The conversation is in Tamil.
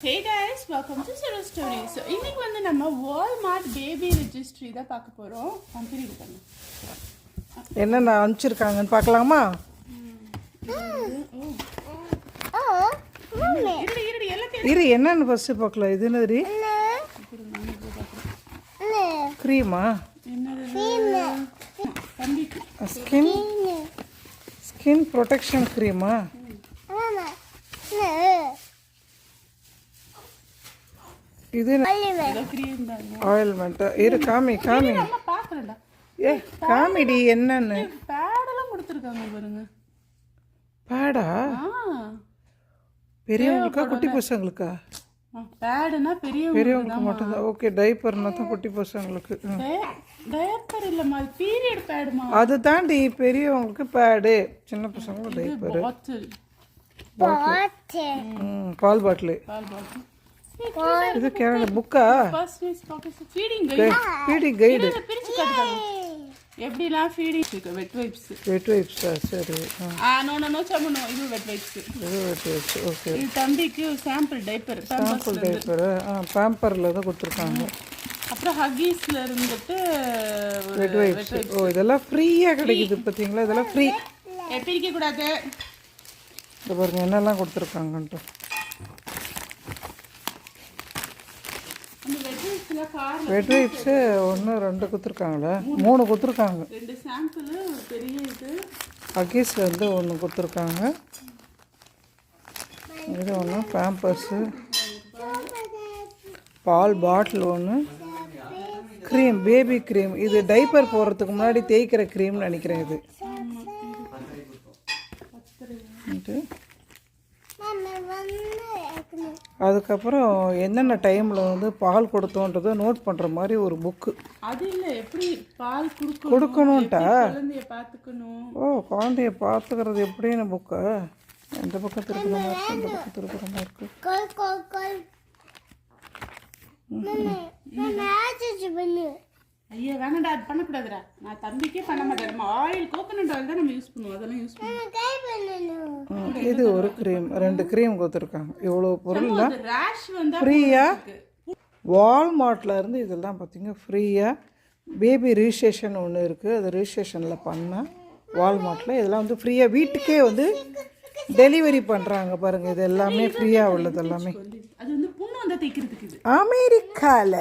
Hey guys welcome to Saro story so இன்னைக்கு வந்து நம்ம வால்மார்ட் பேபி ரெஜிஸ்ட்ரி தான் பார்க்க போகிறோம் கம்பெனி பண்ணு என்னென்ன அனுப்பிச்சிருக்காங்கன்னு பார்க்கலாமா? இரு என்னென்னு ஃபஸ்ட்டு பார்க்கலாம். இது என்னது? க்ரீமா ஸ்கின் ஸ்கின் ப்ரொடெக்ஷன் க்ரீமா இது ஆயில்மெண்ட்டு இரு காமி காமி. ஏ காமிடி என்னன்னு? பேடெல்லாம் கொடுத்துருக்காங்க பாருங்க பேடா ஆ பெரியவங்களுக்கா குட்டி பசங்களுக்கா? பேடுனா பெரியவங்க பெரியவங்களுக்கு மட்டும்தான். ஓகே டைப்பர்னா தான் குட்டி பசங்களுக்கு. ம். டயப்பர் இல்லைம்மா பீரியட் பேடுமா அது தாண்டி பெரியவங்களுக்கு பேடு சின்ன பசங்களுக்கு டைப்பர் பாட்டில் பால் பாட்டிலு. பால் பாட்டில். இது கேரளா புக்கா ஃபீடிங் கைட் எப்படிலாம் ஃபீடிங் இருக்கு வெட் வைப்ஸ் வெட் வைப்ஸா சரி ஆ. நோ நோ நோ சமனோ இது வெட் வைப்ஸ் இது வெட் வைப்ஸ் ஓகே இது தம்பிக்கு சாம்பிள் டைப்பர் சாம்பிள் டைப்பர் ஆ பேம்பரில் தான் கொடுத்துருக்காங்க. அப்புறம் ஹக்கீஸ்ல இருந்துட்டு வெட் வைப்ஸ் ஓ இதெல்லாம் ஃப்ரீயாக கிடைக்குது பார்த்தீங்களா இதெல்லாம் ஃப்ரீ பிரிக்க கூடாது? பாருங்க என்னெல்லாம் கொடுத்துருக்காங்கன்ட்டு. வெட் வைப்ஸ்ல கார் வெட் வைப்ஸு ஒன்று ரெண்டு கொடுத்துருக்காங்களே மூணு. கொடுத்துருக்காங்க ரெண்டு சாம்பிள் பெரிய இது. அகீஸில் வந்து ஒன்று கொடுத்துருக்காங்க இது ஒன்று பேம்பர்ஸு பால் பாட்டில் ஒன்று க்ரீம் பேபி க்ரீம் இது டைப்பர் போடுறதுக்கு முன்னாடி தேய்க்கிற க்ரீம்னு நினைக்கிறேன் இது. அதுக்கப்புறம் என்னென்ன டைமில் வந்து பால் கொடுத்தோன்றதை நோட் பண்ணுற மாதிரி ஒரு புக்கு அது இல்ல எப்படி பால் குடுக்கணும்? கொடுக்கணுன்ட்டா குழந்தைய பாத்துக்கணும் ஓ குழந்தைய பார்த்துக்கிறது எப்படின்னு புக்கா இந்த பக்கம் திருப்புற மாதிரி இருக்கு? இந்த பக்கம் திருப்புற மாதிரி இருக்கு ஐயா வேணாடா அது பண்ணக்கூடாதுடா. நான் தம்பிக்கே பண்ண மாட்டேன். நம்ம ஆயில் கோகனட் ஆயில் தான் நம்ம யூஸ் பண்ணுவோம். அதெல்லாம் யூஸ் பண்ணுவோம் இது ஒரு க்ரீம் ரெண்டு க்ரீம் கொடுத்துருக்காங்க இவ்வளோ பொருள்லாம் ரேஷ் வந்தா ஃப்ரீயாக வால்மார்ட்டில் இருந்து இதெல்லாம் பார்த்தீங்க ஃப்ரீயாக பேபி ரிஜிஸ்ட்ரேஷன் ஒன்று இருக்குது அது ரிஜிஸ்ட்ரேஷனில் பண்ணால் வால்மார்ட்டில் இதெல்லாம் வந்து ஃப்ரீயாக வீட்டுக்கே வந்து டெலிவரி பண்ணுறாங்க பாருங்கள் இது எல்லாமே ஃப்ரீயாக உள்ளது எல்லாமே. அது வந்து புண்ணு வந்தா தைக்கிறதுக்கு இது. அமெரிக்காவில்.